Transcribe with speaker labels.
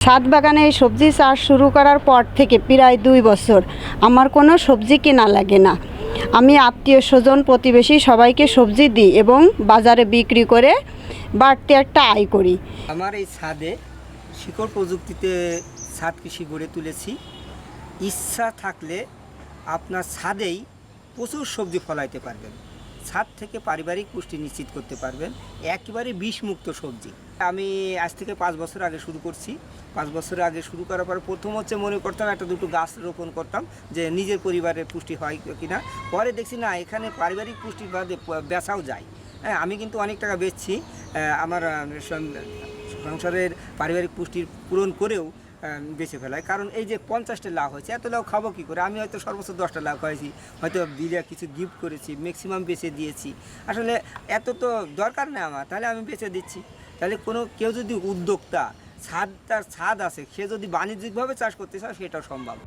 Speaker 1: ছাদ বাগানে এই সবজি চাষ শুরু করার পর থেকে প্রায় দুই বছর আমার কোনো সবজি কেনা লাগে না। আমি আত্মীয় স্বজন প্রতিবেশী সবাইকে সবজি দিই এবং বাজারে বিক্রি করে বাড়তি একটা আয় করি।
Speaker 2: আমার এই ছাদে শিকড় প্রযুক্তিতে ছাদ কৃষি গড়ে তুলেছি। ইচ্ছা থাকলে আপনার ছাদেই প্রচুর সবজি ফলাইতে পারবেন। ছাদ থেকে পারিবারিক পুষ্টি নিশ্চিত করতে পারবেন। একেবারে বিষমুক্ত সবজি। আমি আজ থেকে পাঁচ বছর আগে শুরু করছি। পাঁচ বছর আগে শুরু করার পর প্রথম হচ্ছে মনে করতাম একটা দুটো গাছ রোপণ করতাম যে নিজের পরিবারের পুষ্টি হয় কি কিনা। পরে দেখছি না, এখানে পারিবারিক পুষ্টির বাদে বেচাও যায়। হ্যাঁ আমি কিন্তু অনেক টাকা বেচছি। আমার সংসারের পারিবারিক পুষ্টির পূরণ করেও বেঁচে ফেলায়। কারণ এই যে পঞ্চাশটা লাভ হয়েছে, এত লাভ খাব কী করে? আমি হয়তো সর্বোচ্চ দশটা লাভ হয়েছি হয়তো দিলে কিছু গিফট করেছি ম্যাক্সিমাম বেছে দিয়েছি। আসলে এত তো দরকার নেই আমার, তাহলে আমি বেছে দিচ্ছি। তাহলে কোনো, কেউ যদি উদ্যোক্তা, ছাদ, তার ছাদ আছে, সে যদি বাণিজ্যিকভাবে চাষ করতে চায়, সেটাও সম্ভব।